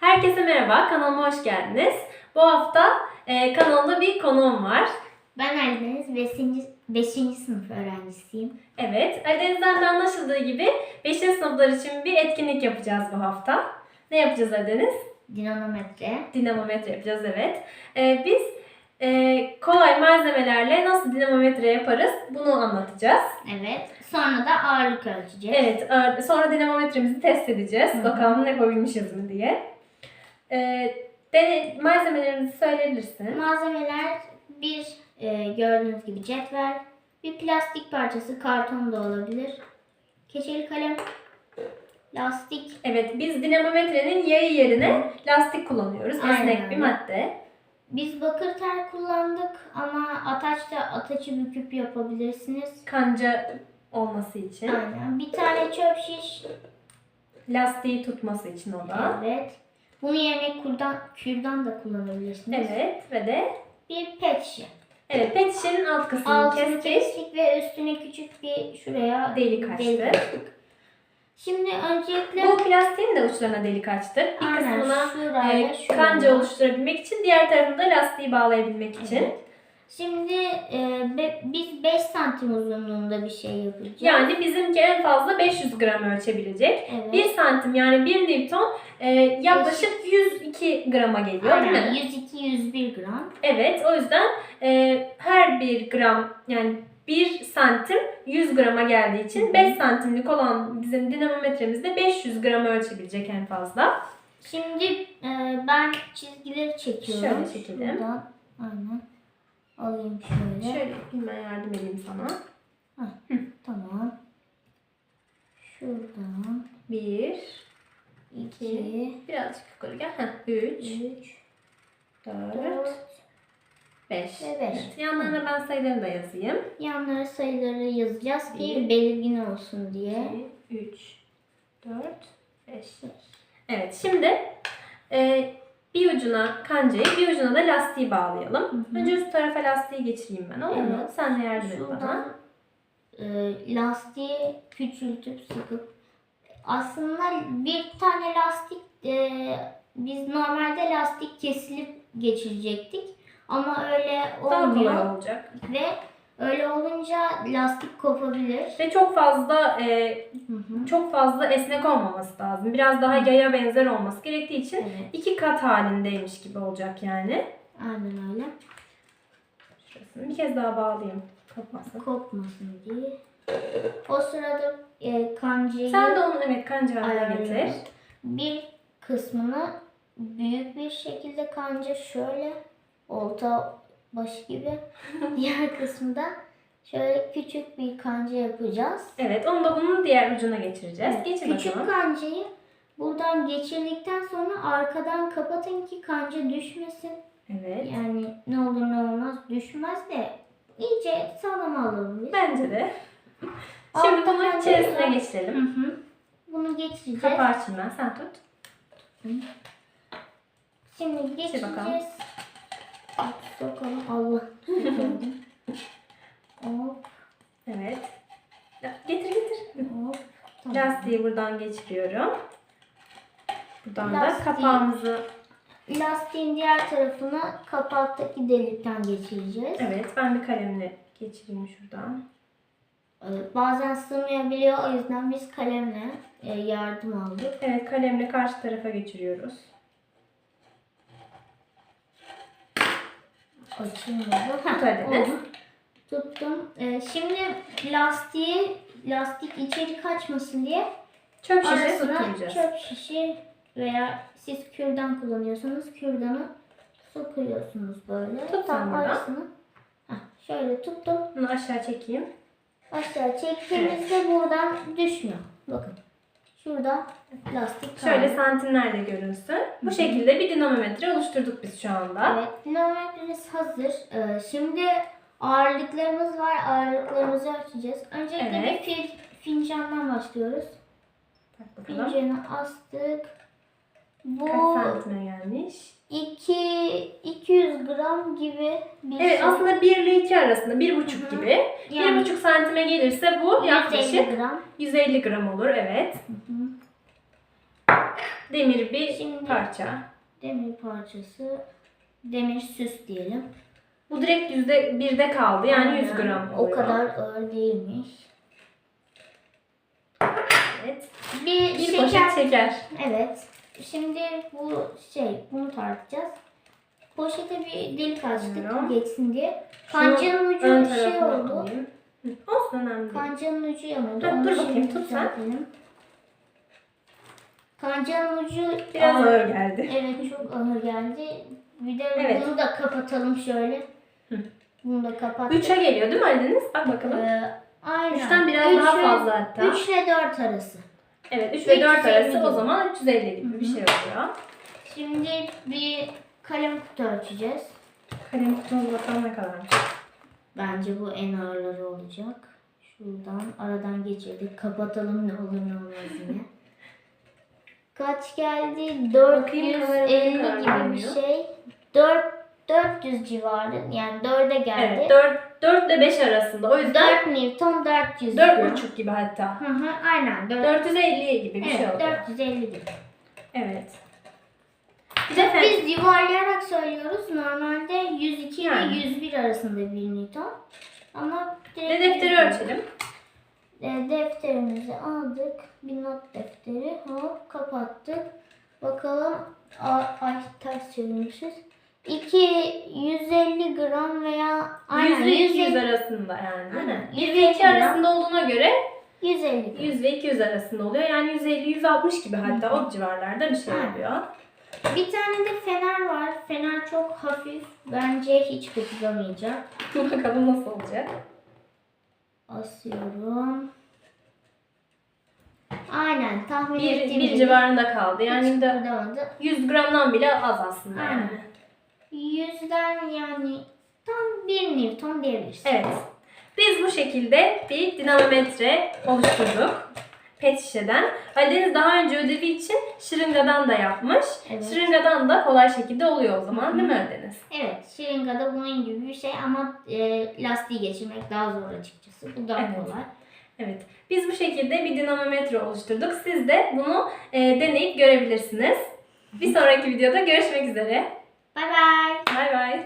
Herkese merhaba, kanalıma hoş geldiniz. Bu hafta e, kanalımda bir konuğum var. Ben Ali Deniz 5. 5. sınıf öğrencisiyim. Evet, Ali Deniz'den de anlaşıldığı gibi 5. sınıflar için bir etkinlik yapacağız bu hafta. Ne yapacağız Ali Deniz? Dinamometre. Dinamometre yapacağız, evet. E, biz e, kolay malzemelerle nasıl dinamometre yaparız bunu anlatacağız. Evet. Sonra da ağırlık ölçeceğiz. Evet, sonra dinamometremizi test edeceğiz. Hı hı. Bakalım ne yapabilmişiz mi diye. E, dene- malzemelerimizi söyleyebilirsin. Malzemeler bir e, gördüğünüz gibi cetvel, bir plastik parçası karton da olabilir. Keçeli kalem, lastik, Evet, biz dinamometrenin yayı yerine lastik kullanıyoruz. Aynen Esnek bir öyle. madde. biz bakır tel kullandık ama ataçta ataçı büküp yapabilirsiniz. Kanca olması için. Aynen. Bir tane çöp şiş. Lastiği tutması için o da. Evet. Bunun yerine kurdan, kürdan da kullanabilirsiniz. Evet ve de Bir pet şişe. evet pet şişenin alt kısmını Altını kestik. kestik ve üstüne küçük bir şuraya Delik açtık. açtık. Şimdi öncelikle Bu plastiğin de uçlarına delik açtık. Bir Aynen, kısmına şurayla e, şuraya. kanca oluşturabilmek için, diğer tarafında lastiği bağlayabilmek için. Evet. Şimdi e, be- biz 5 santim uzunluğunda bir şey yapacağız. Yani bizimki en fazla 500 gram ölçebilecek. evet. 1 santim yani 1 Newton e, yaklaşık 102 grama geliyor değil mi? Aynen 102-101 gram. Evet o yüzden e, her bir gram yani 1 santim 100 grama geldiği için 5 santimlik olan bizim dinamometremizde 500 gram ölçebilecek en fazla. Şimdi e, ben çizgileri çekiyorum. Şöyle çekelim. Şuradan, aynen. Alayım şöyle. Şöyle yapayım ben yardım edeyim sana. Tamam. Şuradan 1, 2, birazcık yukarı gel. 3, 3, 4, 4, 5. Ve beş. Yanlarına ben sayılarını da yazayım. Yanlara sayıları yazacağız ki Bir. belirgin olsun diye. 2, 3, 4, 5. Evet şimdi e, bir ucuna kancayı bir ucuna da lastiği bağlayalım. Hı hı. Önce üst tarafa lastiği geçireyim ben olur mu? Evet. Sen de yardım et bana. E, lastiği küçültüp sıkıp aslında bir tane lastik e, biz normalde lastik kesilip geçirecektik ama öyle Daha olmuyor kolay olacak. ve öyle olunca lastik kopabilir. Ve çok fazla e, Hı hı. çok fazla esnek olmaması lazım. Biraz daha yaya benzer olması gerektiği için Evet, iki kat halindeymiş gibi olacak yani. aynen öyle. Şurasını bir kez daha bağlayayım. Kopmasın. Kopmasın diye. O sırada e, kancayı Sen de onu evet kanca haline getir. Bir kısmını büyük bir şekilde kanca şöyle olta başı gibi. Diğer kısmı da şöyle küçük bir kanca yapacağız. Evet onu da bunun diğer ucuna geçireceğiz. Evet, Geçir küçük bakalım. kancayı buradan geçirdikten sonra arkadan kapatın ki kanca düşmesin. Evet. Yani ne olur ne olmaz düşmez de iyice sağlam alalım biz. Bence de. Şimdi bunu kancayı- içerisine Hı geçirelim. hı. Bunu geçireceğiz. Kapağı açayım ben. Sen tut. Şimdi geçeceğiz. bakalım. Sokalım. Allah. hop Evet. Getir getir. hop. Tamam. Lastiği buradan geçiriyorum. Buradan da Lastiği- kapağımızı Lastiğin diğer tarafına kapaktaki delikten geçireceğiz. Evet ben bir kalemle geçireyim şuradan. Ee, Bazen sığmayabiliyor o yüzden biz kalemle e, yardım aldık. Evet kalemle karşı tarafa geçiriyoruz. Açılmadı. Tut hadi Deniz. oldu. Tuttum. Ee, Şimdi lastiği lastik içeri kaçmasın diye Çöp şişe tutturacağız. çöp şişi veya siz kürdan kullanıyorsanız kürdanı sokuyorsunuz böyle. Tut Tam sen buradan. arasını. Heh, şöyle tuttum. Bunu aşağı çekeyim. Aşağı çektiğimizde buradan düşmüyor. Bakın. Şurada lastik kaldı. Şöyle santimlerle görünsün. Bu şekilde bir dinamometre oluşturduk biz şu anda. Evet. Dinamometremiz hazır. Ee, şimdi ağırlıklarımız var. Ağırlıklarımızı ölçeceğiz. Öncelikle Evet. bir fil, fincandan başlıyoruz. Bak bakalım. Fincanı astık. Bu Kaç santime gelmiş? 2 200 gram gibi bir Evet şey. aslında 1 ile 2 arasında 1,5 Hı hı. gibi. Yani 1,5 santime gelirse bu yaklaşık 150 gram. 150 gram olur evet. Hı hı. Demir bir Şimdi- parça. Demir parçası, demir süs diyelim. Bu direkt yüzde birde kaldı. Yani 100 gram O oluyor. kadar ağır değilmiş. Evet. Bir, Bir şeker. poşet şeker. Evet. Şimdi bu şey, bunu tartacağız. Poşete bir delik açtık geçsin diye. Kancanın ucu ön şey oldu. Hı, Olsun önemli değil. Kancanın ucu yanıyordu. Dur, dur bakayım, tut sen. Kancanın ucu Biraz ağır. ağır geldi. Evet çok ağır geldi. Bir de Evet. bunu da kapatalım şöyle. Hı. Bunu da kapattık. 3'e geliyor değil mi Ali Deniz? Bak bakalım. Ee, aynen. 3'ten biraz Üç daha fazla hatta. 3 ile 4 arası. Evet 3 ve 4 350 arası gibi. o zaman 350 gibi Hı bir hı. şey oluyor. Şimdi bir kalem kutu ölçeceğiz. Kalem kutumuz bakalım ne kadarmış. Bence bu en ağırları olacak. Şuradan aradan geçirdik. Kapatalım ne olur ne olmaz yine. Kaç geldi? Bakayım kamerada ne 450 kadar gibi bir şey. 4 400 civarı. Yani 4'e geldi. Evet 4, 4 ile 5 arasında. O yüzden 4 Newton 400 4 gram. buçuk gibi hatta. Hı hı aynen. 4, 450 gibi bir şey evet, oluyor. 450 gibi. Evet. Bir de Biz yuvarlayarak söylüyoruz. Normalde 102 Yani. ile 101 arasında bir Newton. Ama direkt de defteri ölçelim. E, defterimizi aldık. Bir not defteri. Hop kapattık. Bakalım. A- Ay ters çevirmişiz. 2 150 gram veya aynen 100 ve 200 150, arasında yani. Aynen. Aynen. 100 150 ve 2 gram. arasında olduğuna göre 150 gram. 100 ve 200 arasında oluyor. Yani 150-160 gibi hatta o civarlarda bir şey oluyor. Bir tane de fener var. Fener çok hafif. Bence hiç koklamayacak. Bakalım nasıl olacak. Asıyorum. Aynen tahmin Bir, ettiğim bir gibi. civarında kaldı. Yani Hiç de kıpırdamadı. 100 gramdan bile az aslında Aynen. yani. Yüzden yani tam 1 Newton diyebiliriz. Evet. Biz bu şekilde bir dinamometre oluşturduk. Pet şişeden. Ali Deniz daha önce ödevi için şırıngadan da yapmış. Evet. Şırıngadan da kolay şekilde oluyor o zaman değil mi Ali Deniz? Evet, şırıngada bunun gibi bir şey ama e, lastiği geçirmek daha zor açıkçası. Bu daha Evet. kolay. Evet. Biz bu şekilde bir dinamometre oluşturduk. Siz de bunu e, deneyip görebilirsiniz. Bir sonraki videoda görüşmek üzere. Bay bay. Bay bay.